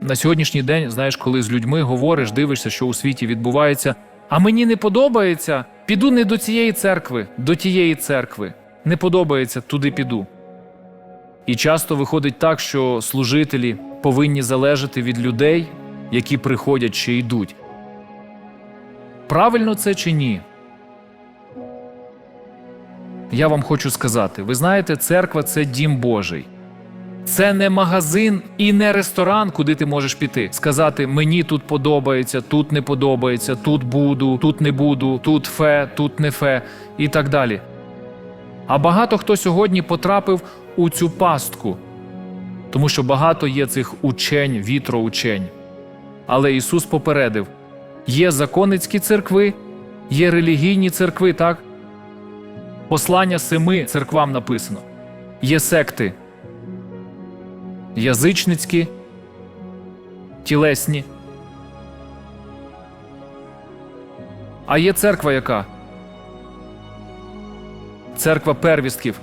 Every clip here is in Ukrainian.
на сьогоднішній день, знаєш, коли з людьми говориш, дивишся, що у світі відбувається. А мені не подобається, піду не до цієї церкви, до тієї церкви. Не подобається, туди піду. І часто виходить так, що служителі повинні залежати від людей, які приходять чи йдуть. Правильно це чи ні? Я вам хочу сказати: ви знаєте, церква це дім Божий. Це не магазин і не ресторан, куди ти можеш піти. Сказати мені тут подобається, тут не подобається, тут буду, тут не буду, тут фе, тут не фе і так далі. А багато хто сьогодні потрапив у цю пастку, тому що багато є цих учень, вітроучень. Але Ісус попередив: є законницькі церкви, є релігійні церкви, так? Послання семи церквам написано. Є секти язичницькі, тілесні. А є церква яка? Церква первістків.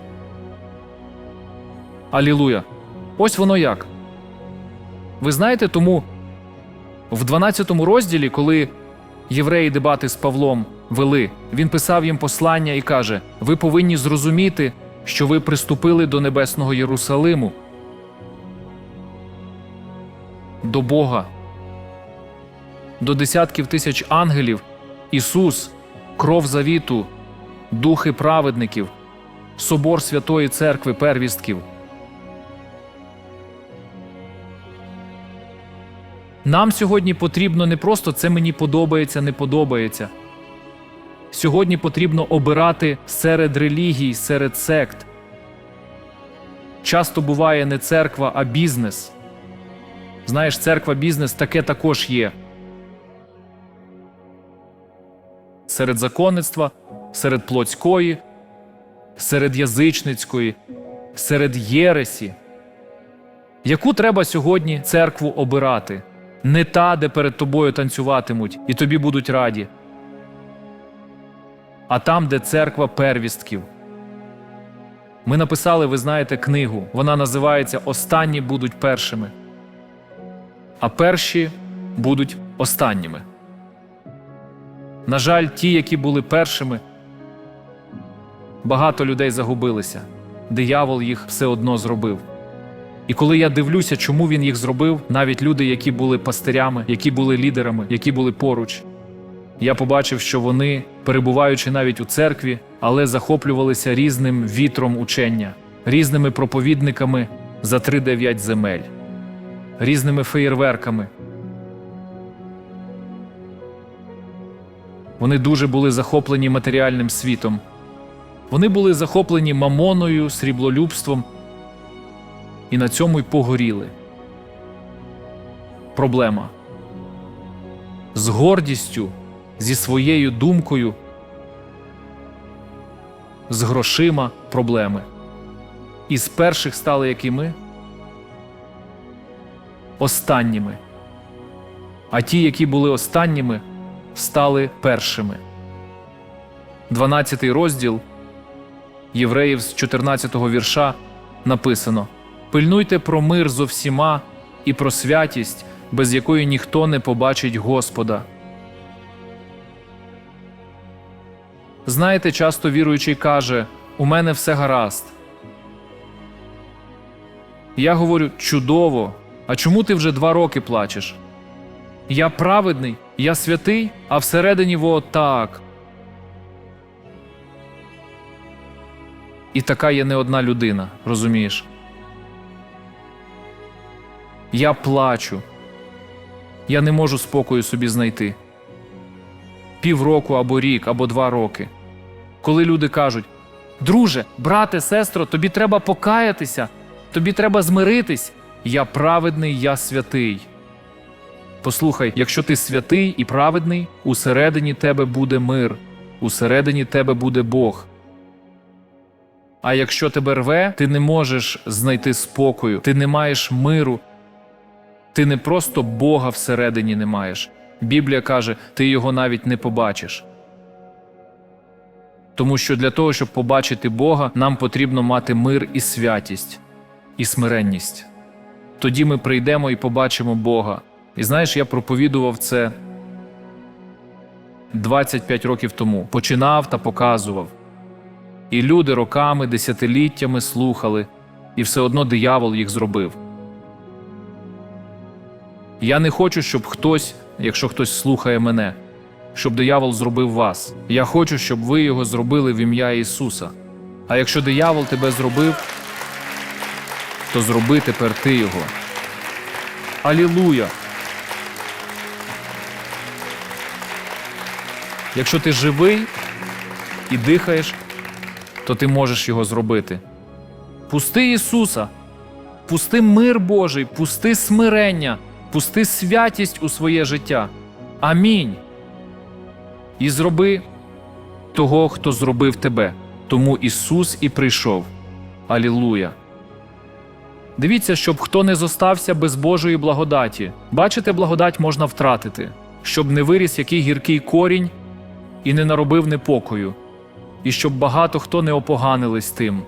Алілуя. Ось воно як. Ви знаєте, тому в 12 розділі, коли євреї дебати з Павлом вели, він писав їм послання і каже: Ви повинні зрозуміти, що ви приступили до небесного Єрусалиму, до Бога, до десятків тисяч ангелів, Ісус, кров завіту, духи праведників, собор Святої Церкви первістків. Нам сьогодні потрібно не просто це мені подобається, не подобається. Сьогодні потрібно обирати серед релігій, серед сект. Часто буває не церква, а бізнес. Знаєш, церква бізнес таке також є. Серед законництва, серед плотської, серед язичницької, серед єресі. Яку треба сьогодні церкву обирати? Не та, де перед тобою танцюватимуть і тобі будуть раді, а там, де церква первістків. Ми написали, ви знаєте, книгу. Вона називається Останні будуть першими а перші будуть останніми. На жаль, ті, які були першими, багато людей загубилися. Диявол їх все одно зробив. І коли я дивлюся, чому він їх зробив, навіть люди, які були пастирями, які були лідерами, які були поруч, я побачив, що вони, перебуваючи навіть у церкві, але захоплювалися різним вітром учення, різними проповідниками за 3-9 земель різними феєрверками. Вони дуже були захоплені матеріальним світом. Вони були захоплені мамоною, сріблолюбством і на цьому й погоріли. Проблема з гордістю, зі своєю думкою, з грошима проблеми. І з перших стали якими? Останніми, а ті, які були останніми, стали першими. 12 розділ Євреїв з 14 вірша написано Пильнуйте про мир зо всіма і про святість, без якої ніхто не побачить Господа. Знаєте, часто віруючий каже: У мене все гаразд. Я говорю чудово. А чому ти вже два роки плачеш? Я праведний, я святий, а всередині во так. І така є не одна людина, розумієш? Я плачу. Я не можу спокою собі знайти. Півроку або рік, або два роки. Коли люди кажуть: Друже, брате, сестро, тобі треба покаятися, тобі треба змиритись. Я праведний, я святий. Послухай, якщо ти святий і праведний, усередині тебе буде мир, усередині тебе буде Бог. А якщо тебе рве, ти не можеш знайти спокою, ти не маєш миру, ти не просто Бога всередині не маєш. Біблія каже, ти його навіть не побачиш. Тому що для того, щоб побачити Бога, нам потрібно мати мир і святість, і смиренність. Тоді ми прийдемо і побачимо Бога. І знаєш, я проповідував це 25 років тому. Починав та показував. І люди роками, десятиліттями слухали, і все одно диявол їх зробив. Я не хочу, щоб хтось, якщо хтось слухає мене, щоб диявол зробив вас. Я хочу, щоб ви його зробили в ім'я Ісуса. А якщо диявол тебе зробив, то зроби тепер ти його. Алілуя! Якщо ти живий і дихаєш, то ти можеш його зробити. Пусти Ісуса, пусти мир Божий, пусти смирення, пусти святість у своє життя. Амінь. І зроби того, хто зробив тебе. Тому Ісус і прийшов. Алілуя. Дивіться, щоб хто не зостався без Божої благодаті. Бачите, благодать можна втратити, щоб не виріс який гіркий корінь і не наробив непокою, і щоб багато хто не опоганились тим.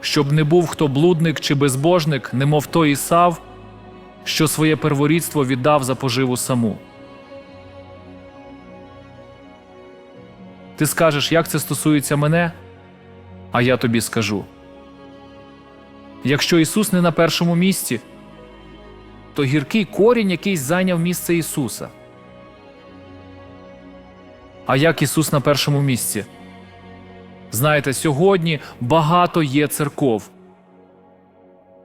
Щоб не був хто блудник чи безбожник, немов той Ісав, що своє перворідство віддав за поживу саму. Ти скажеш, як це стосується мене? А я тобі скажу. Якщо Ісус не на першому місці, то гіркий корінь якийсь зайняв місце Ісуса. А як Ісус на першому місці? Знаєте, сьогодні багато є церков.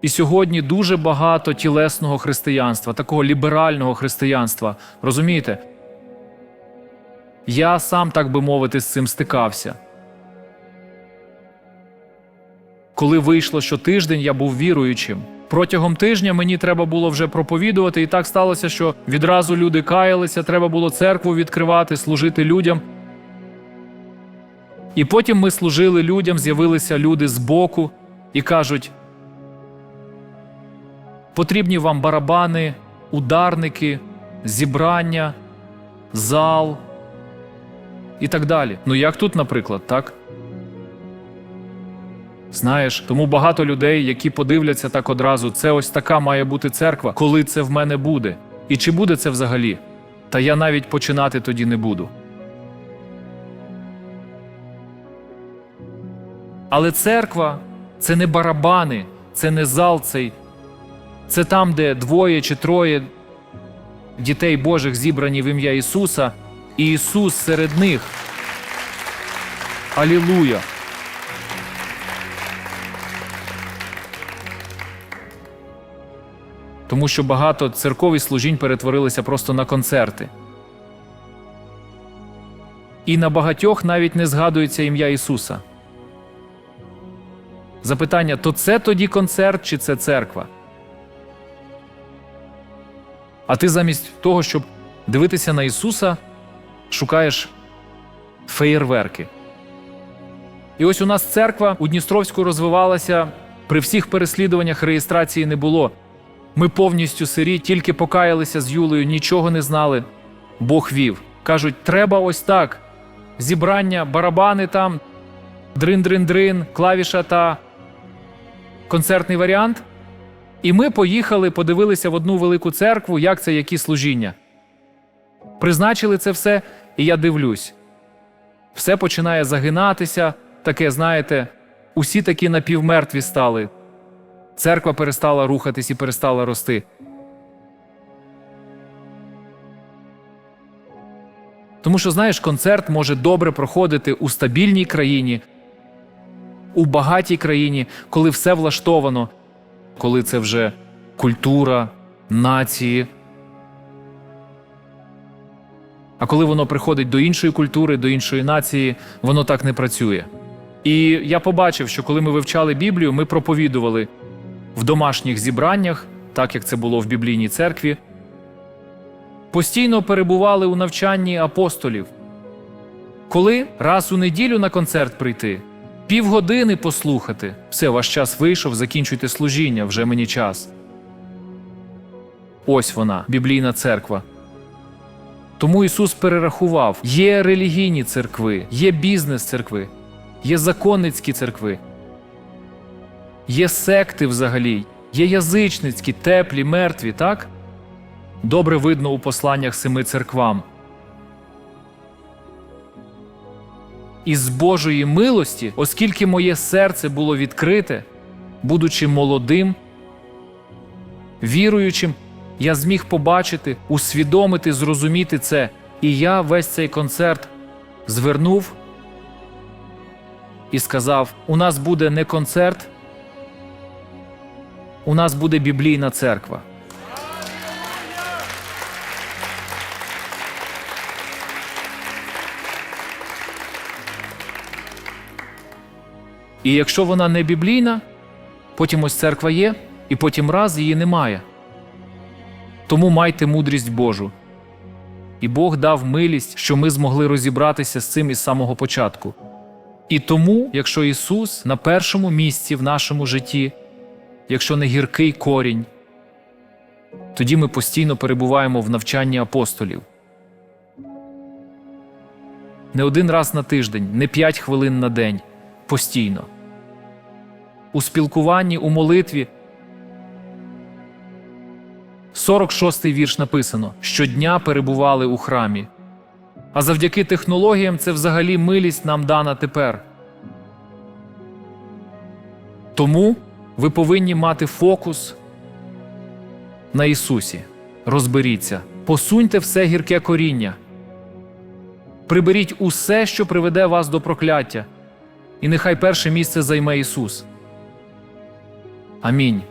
І сьогодні дуже багато тілесного християнства, такого ліберального християнства. Розумієте? Я сам, так би мовити, з цим стикався. Коли вийшло, що тиждень я був віруючим. Протягом тижня мені треба було вже проповідувати, і так сталося, що відразу люди каялися, треба було церкву відкривати, служити людям. І потім ми служили людям, з'явилися люди з боку і кажуть: потрібні вам барабани, ударники, зібрання, зал і так далі. Ну як тут, наприклад, так? Знаєш, тому багато людей, які подивляться так одразу, це ось така має бути церква, коли це в мене буде. І чи буде це взагалі? Та я навіть починати тоді не буду. Але церква це не барабани, це не зал цей, це там, де двоє чи троє дітей Божих зібрані в ім'я Ісуса, і Ісус серед них. Алілуя! Тому що багато церкові служінь перетворилися просто на концерти. І на багатьох навіть не згадується ім'я Ісуса. Запитання: то це тоді концерт чи це церква? А ти замість того, щоб дивитися на Ісуса, шукаєш феєрверки. І ось у нас церква у Дністровську розвивалася, при всіх переслідуваннях реєстрації не було. Ми повністю сирі, тільки покаялися з Юлею, нічого не знали. Бог вів. Кажуть, треба ось так. Зібрання, барабани там, дрин-дрин-дрин, клавіша та концертний варіант. І ми поїхали, подивилися в одну велику церкву, як це, які служіння. Призначили це все, і я дивлюсь. Все починає загинатися, таке, знаєте, усі такі напівмертві стали. Церква перестала рухатись і перестала рости. Тому що, знаєш, концерт може добре проходити у стабільній країні, у багатій країні, коли все влаштовано, коли це вже культура, нації. А коли воно приходить до іншої культури, до іншої нації, воно так не працює. І я побачив, що коли ми вивчали Біблію, ми проповідували в домашніх зібраннях, так як це було в біблійній церкві, постійно перебували у навчанні апостолів. Коли раз у неділю на концерт прийти, півгодини послухати, все, ваш час вийшов, закінчуйте служіння, вже мені час. Ось вона, біблійна церква. Тому Ісус перерахував: є релігійні церкви, є бізнес церкви, є законницькі церкви. Є секти взагалі, є язичницькі, теплі, мертві, так? Добре видно у посланнях семи церквам. Із Божої милості, оскільки моє серце було відкрите, будучи молодим, віруючим, я зміг побачити, усвідомити, зрозуміти це. І я весь цей концерт звернув і сказав: у нас буде не концерт, у нас буде біблійна церква. І якщо вона не біблійна, потім ось церква є, і потім раз її немає. Тому майте мудрість Божу. І Бог дав милість, що ми змогли розібратися з цим із самого початку. І тому, якщо Ісус на першому місці в нашому житті, якщо не гіркий корінь, тоді ми постійно перебуваємо в навчанні апостолів. Не один раз на тиждень, не п'ять хвилин на день, постійно. У спілкуванні, у молитві. 46-й вірш написано: щодня перебували у храмі. А завдяки технологіям це взагалі милість нам дана тепер. Тому ви повинні мати фокус на Ісусі. Розберіться, посуньте все гірке коріння, приберіть усе, що приведе вас до прокляття, і нехай перше місце займе Ісус. Амінь.